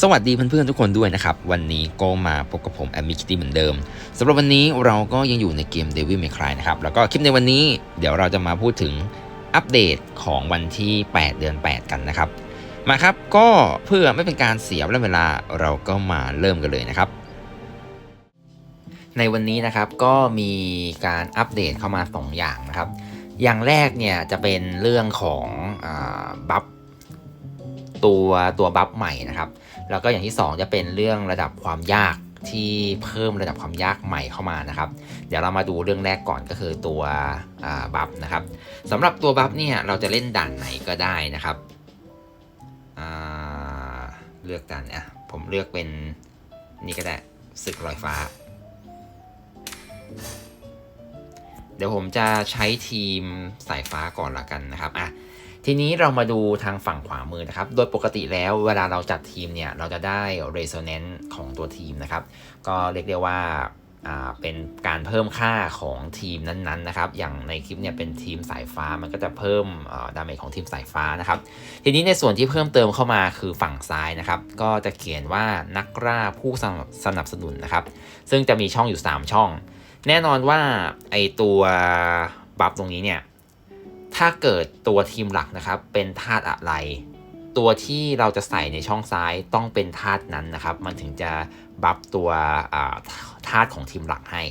สวัสดีเพื่อนๆทุกคนด้วยนะครับ วันนี้ก็มาพบกับผมแอมมิคิตี้เหมือนเดิมสำหรับวันนี้เราก็ยังอยู่ในเกม Devil May Cry นะครับ แล้วก็คลิปในวันนี้เดี๋ยวเราจะมาพูดถึงอัปเดตของวันที่ 8 เดือน 8 กันนะครับ มาครับก็เพื่อไม่เป็นการเสียเวลาเราก็มาเริ่มกันเลยนะครับ ในวันนี้นะครับก็มีการอัปเดตเข้ามา 2 อย่างนะครับ อย่างแรกเนี่ยจะเป็นเรื่องของอบัฟ ตัวตัวบัฟใหม่นะครับ แล้วก็อย่างที่ 2 จะเป็นเรื่องระดับความยากที่เพิ่มระดับความยากใหม่เข้ามานะครับ เดี๋ยวเรามาดูเรื่องแรกก่อนก็คือตัวบัฟนะครับสำหรับตัวบัฟเนี่ยเราจะเล่นด่านไหนก็ได้นะครับเลือกด่านเนี่ยผมเลือกเป็นนี่ก็ได้ศึกลอยฟ้า เดี๋ยวผมจะใช้ทีมสายฟ้าก่อนละกันนะครับอะ ทีนี้เรามาดูทางฝั่งขวามือนะครับ โดยปกติแล้วเวลาเราจัดทีมเนี่ย เราจะได้ resonance ของตัวทีมนะครับ ก็เรียกได้ว่าเป็นการเพิ่มค่าของทีมนั้นๆนะครับ อย่างในคลิปเนี่ยเป็นทีมสายฟ้ามันก็จะเพิ่มดาเมจของทีมสายฟ้านะครับ ทีนี้ในส่วนที่เพิ่มเติมเข้ามาคือฝั่งซ้ายนะครับ ก็จะเขียนว่านักล่าผู้สนับสนุนนะครับ ซึ่งจะมีช่องอยู่ 3 ช่อง แน่นอนว่าไอตัวบัฟตรงนี้เนี่ย ถ้าเกิดตัวทีมหลักนะครับเป็นธาตุอะไร ตัวที่เราจะใส่ในช่องซ้ายต้องเป็นธาตุนั้นนะครับ มันถึงจะบัฟตัวธาตุของทีมหลักให้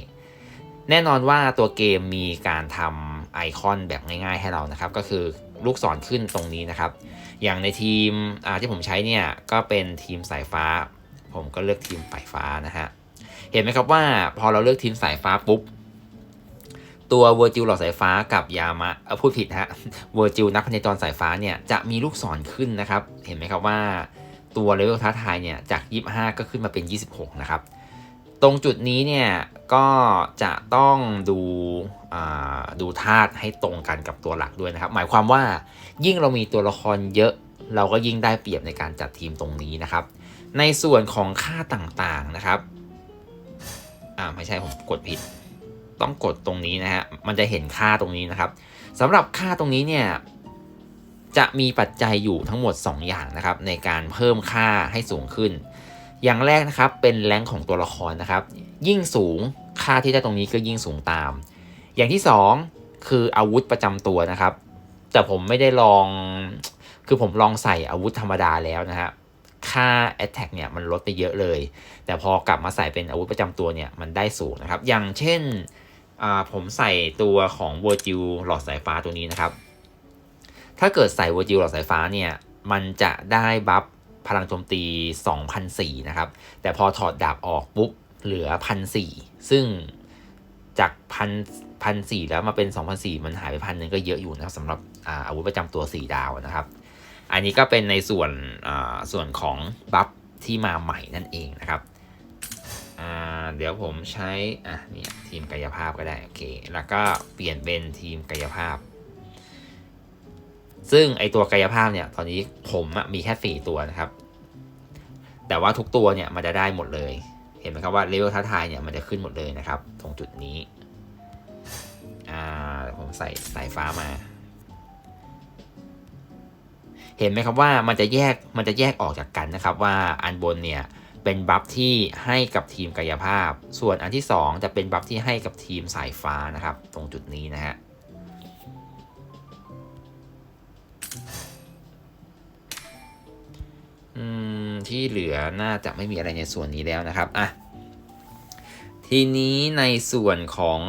แน่นอนว่าตัวเกมมีการทำไอคอนแบบง่าย ๆให้เรานะครับ ก็คือลูกศรขึ้นตรงนี้นะครับ อย่างในทีมที่ผมใช้เนี่ยก็เป็นทีมสายฟ้า ผมก็เลือกทีมสายฟ้านะฮะเห็นไหมครับว่าพอเราเลือกทีมสายฟ้าปุ๊บ ตัวเวอร์จิลหลอดสายฟ้ากับยามะเออพูดผิดฮะเวอร์จิลนักพเนจรสายฟ้าเนี่ยจะมีลูกศรขึ้นนะครับ เห็นไหมครับว่าตัวเลเวลท้าทายเนี่ยจาก 25 ก็ขึ้นมาเป็น 26 นะครับ ตรงจุดนี้เนี่ยก็จะต้องดูดูธาตุให้ตรงกันกับตัวหลักด้วยนะครับ หมายความว่ายิ่งเรามีตัวละครเยอะ เราก็ยิ่งได้เปรียบในการจัดทีมตรงนี้นะครับ ในส่วนของค่าต่างๆนะครับอ่าไม่ใช่ผมกดผิด ต้องกดตรงนี้นะฮะ มันจะเห็นค่าตรงนี้นะครับสำหรับค่าตรงนี้เนี่ยจะมีปัจจัยอยู่ทั้งหมด 2 อย่างนะครับ ในการเพิ่มค่าให้สูงขึ้น อย่างแรกนะครับเป็นแรงของตัวละครนะครับ ยิ่งสูงค่าที่ได้ตรงนี้ก็ยิ่งสูงตาม อย่างที่ 2 คืออาวุธประจำตัวนะครับ แต่ผมไม่ได้ลอง คือผมลองใส่อาวุธธรรมดาแล้วนะฮะค่า attack เนี่ยมันลดไปเยอะเลย แต่พอกลับมาใส่เป็นอาวุธประจำตัวเนี่ยมันได้สูงนะครับ อย่างเช่น ผมใส่ตัวของเวอร์จิลหลอดสายฟ้าตัวนี้นะครับ ถ้าเกิดใส่เวอร์จิลหลอดสายฟ้าเนี่ย มันจะได้บัฟพลังโจมตี 2,004นะครับ แต่พอถอดดาบออกปุ๊บ เหลือ 1,004ซึ่งจากพันพันสี่แล้วมาเป็น 2,004มันหายไปพันหนึ่งก็เยอะอยู่นะครับสำหรับอาวุธประจำตัว 4 ดาวนะครับ อันนี้ก็เป็นในส่วนส่วนของบัฟที่มาใหม่นั่นเองนะครับ เดี๋ยวผมใช้อะนี่ทีมกายภาพก็ได้โอเคแล้วก็เปลี่ยนเป็นทีมกายภาพ ซึ่งไอตัวกายภาพเนี่ยตอนนี้ผมมีแค่สี่ตัวนะครับ แต่ว่าทุกตัวเนี่ยมันจะได้หมดเลย เห็นไหมครับว่าเลเวลท้าทายเนี่ยมันจะขึ้นหมดเลยนะครับ ตรงจุดนี้อ่าผมใส่สายฟ้ามา เห็นไหมครับว่ามันจะแยกมันจะแยกออกจากกันนะครับว่าอันบนเนี่ย เป็นบัฟที่ให้กับทีมกายภาพ ส่วนอันที่ 2 จะเป็นบัฟที่ให้กับทีมสายฟ้านะครับ ตรงจุดนี้นะฮะที่เหลือน่าจะไม่มีอะไรในส่วนนี้แล้วนะครับอะทีนี้ในส่วนของ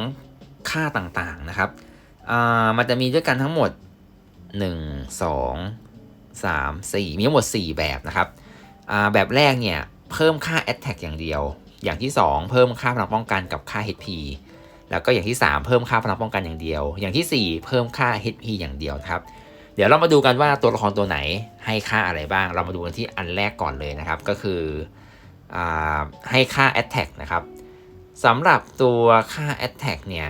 ค่าต่างๆนะครับอ่ามันจะมีด้วยกันทั้งหมด 1 2 3 4 มีทั้งหมด 4 แบบนะครับอ่าแบบแรกเนี่ย เพิ่มค่า attack อย่างเดียว อย่างที่ 2 เพิ่มค่าพลังป้องกันกับค่า HP แล้วก็อย่างที่ 3 เพิ่มค่าพลังป้องกันอย่างเดียว อย่างที่ 4 เพิ่มค่า HP อย่างเดียวครับ เดี๋ยวเรามาดูกันว่าตัวละครตัวไหนให้ค่าอะไรบ้าง เรามาดูกันที่อันแรกก่อนเลยนะครับ ก็คืออให้ค่า attack นะครับสำหรับตัวค่า attack เนี่ย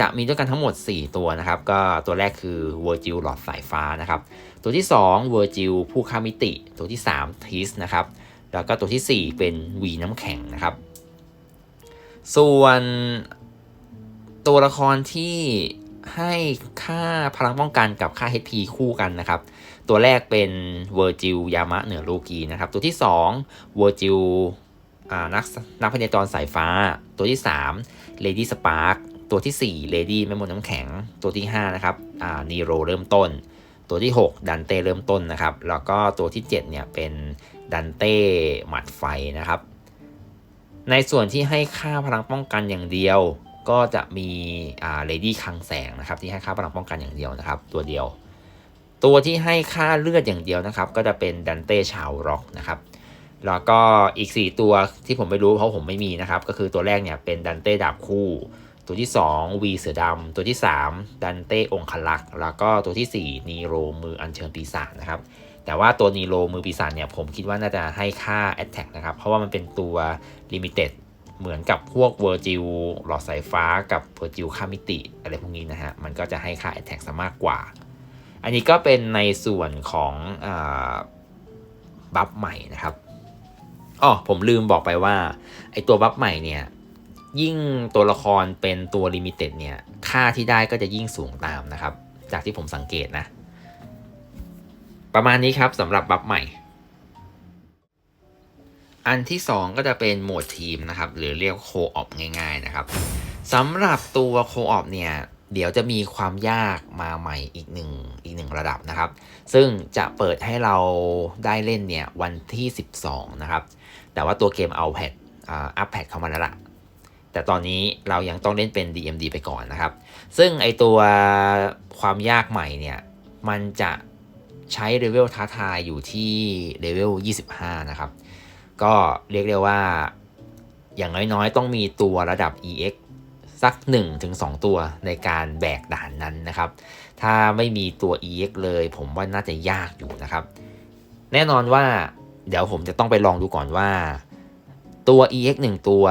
จะมีด้วยกันทั้งหมด 4 ตัวนะครับ ก็ตัวแรกคือ Virgil หลอดสายฟ้านะครับ ตัวที่ 2 Virgil ผู้ค้ามิติ ตัวที่ 3 Tis นะครับ แล้วก็ตัวที่ 4 เป็นวีน้ำแข็งนะครับ ส่วนตัวละครที่ให้ค่าพลังป้องกันกับค่า HP คู่กันนะครับ ตัวแรกเป็นเวอร์จิลยามะเหนือโลกีนะครับ ตัวที่2เวอร์จิลนักนักพเนจรสายฟ้า ตัวที่3 Lady Spark ตัวที่ 4 Lady แม่มดน้ำแข็ง ตัวที่ 5 นะครับนีโรเริ่มต้น ตัวที่ 6 ดันเต้เริ่มต้นนะครับ แล้วก็ตัวที่ 7 เนี่ยเป็น ดันเต้หมัดไฟนะครับ ในส่วนที่ให้ค่าพลังป้องกันอย่างเดียว ก็จะมีอ่าเลดี้คังแสงนะครับ ที่ให้ค่าพลังป้องกันอย่างเดียวนะครับ ตัวเดียว ตัวที่ให้ค่าเลือดอย่างเดียวนะครับ ก็จะเป็นดันเต้ชาวร็อกนะครับแล้วก็อีก 4 ตัวที่ผมไม่รู้เพราะผมไม่มีนะครับ ก็คือตัวแรกเนี่ยเป็นดันเต้ดาบคู่ ตัวที่ 2 วีเสือดำตัวที่ 3 ดันเต้องคลักษ์แล้วก็ตัวทีสี่4นีโรมืออัญเชิญปีศาจนะครับ แต่ว่าตัวนีโรมือปีศาจเนี่ยผมคิดว่าน่าจะให้ค่า Attack นะครับ เพราะว่ามันเป็นตัว Limited เหมือนกับพวกเวอร์จิลหลอดสายฟ้ากับเวอร์จิลข้ามิติ อะไรพวกนี้นะฮะ มันก็จะให้ค่า Attack ซะมากกว่า อันนี้ก็เป็นในส่วนของบัฟใหม่นะครับอ๋อผมลืมบอกไปว่า ไอตัวบัฟใหม่เนี่ยยิ่งตัวละครเป็นตัวลิมิเต็ดเนี่ย ค่าที่ได้ก็จะยิ่งสูงตามนะครับ จากที่ผมสังเกตนะ ประมาณนี้ครับสำหรับบัฟใหม่ อันที่ 2 ก็จะเป็นโหมดทีมนะครับ หรือเรียกโคออปง่าย ๆนะครับสำหรับตัวโคออปเนี่ยเดี๋ยวจะมีความยากมาใหม่อีกหนึ่งอีกหนึ่งระดับนะครับ ซึ่งจะเปิดให้เราได้เล่นเนี่ยวันที่ 12 นะครับ แต่ว่าตัวเกมเอาแพดอัพแพดเข้ามาแล้วละแต่ตอนนี้เรายังต้องเล่นเป็น DMD ไปก่อนนะครับ ซึ่งไอตัวความยากใหม่เนี่ย มันจะ ใช้เลเวลท้าทายอยู่ที่เลเวล25 นะครับ ก็เรียกได้ว่า อย่างน้อยๆ ต้องมีตัวระดับ EX สัก 1-2 ตัวในการแบกด่านนั้นนะครับ ถ้าไม่มีตัว EX เลยผมว่าน่าจะยากอยู่นะครับ แน่นอนว่าเดี๋ยวผมจะต้องไปลองดูก่อนว่า ตัว EX 1 ตัว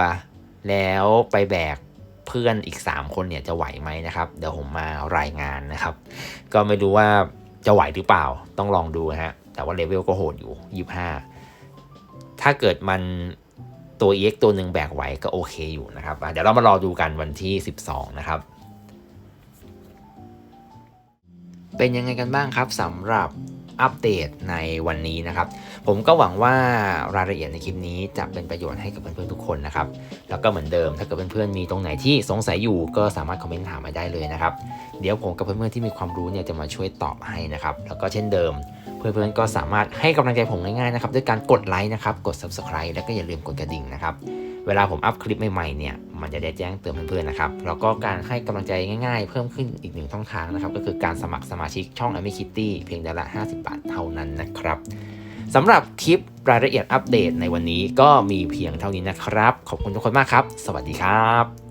แล้วไปแบกเพื่อนอีก 3 คนเนี่ยจะไหวไหมนะครับ เดี๋ยวผมมารายงานนะครับ ก็ไม่รู้ว่า จะไหวหรือเปล่าต้องลองดูฮะ แต่ว่าเลเวลก็โหดอยู่ 25 ถ้าเกิดมันตัว EX ตัวหนึ่งแบกไหวก็โอเคอยู่นะครับ เดี๋ยวเรามารอดูกันวันที่ 12 นะครับ เป็นยังไงกันบ้างครับสำหรับ อัปเดตในวันนี้นะครับ ผมก็หวังว่ารายละเอียดในคลิปนี้จะเป็นประโยชน์ให้กับเพื่อนๆทุกคนนะครับ แล้วก็เหมือนเดิมถ้าเกิดเพื่อนๆมีตรงไหนที่สงสัยอยู่ก็สามารถคอมเมนต์ถามมาได้เลยนะครับ เดี๋ยวผมกับเพื่อนๆที่มีความรู้เนี่ยจะมาช่วยตอบให้นะครับ แล้วก็เช่นเดิม เพื่อนๆก็สามารถให้กำลังใจผมง่ายๆนะครับด้วยการกดไลค์นะครับ กด subscribe แล้วก็อย่าลืมกดกระดิ่งนะครับ เวลาผมอัพคลิปใหม่ๆเนี่ย มันจะได้แจ้งเตือนเพื่อนๆนะครับ แล้วก็การให้กำลังใจง่ายๆ เพิ่มขึ้นอีกหนึ่งช่องทางนะครับ ก็คือการสมัครสมาชิกช่อง a m i Kitty เพียงเดือนละ 50 บาทเท่านั้นนะครับสำหรับคลิปรายละเอียดอัปเดตในวันนี้ก็มีเพียงเท่านี้นะครับ ขอบคุณทุกคนมากครับ สวัสดีครับ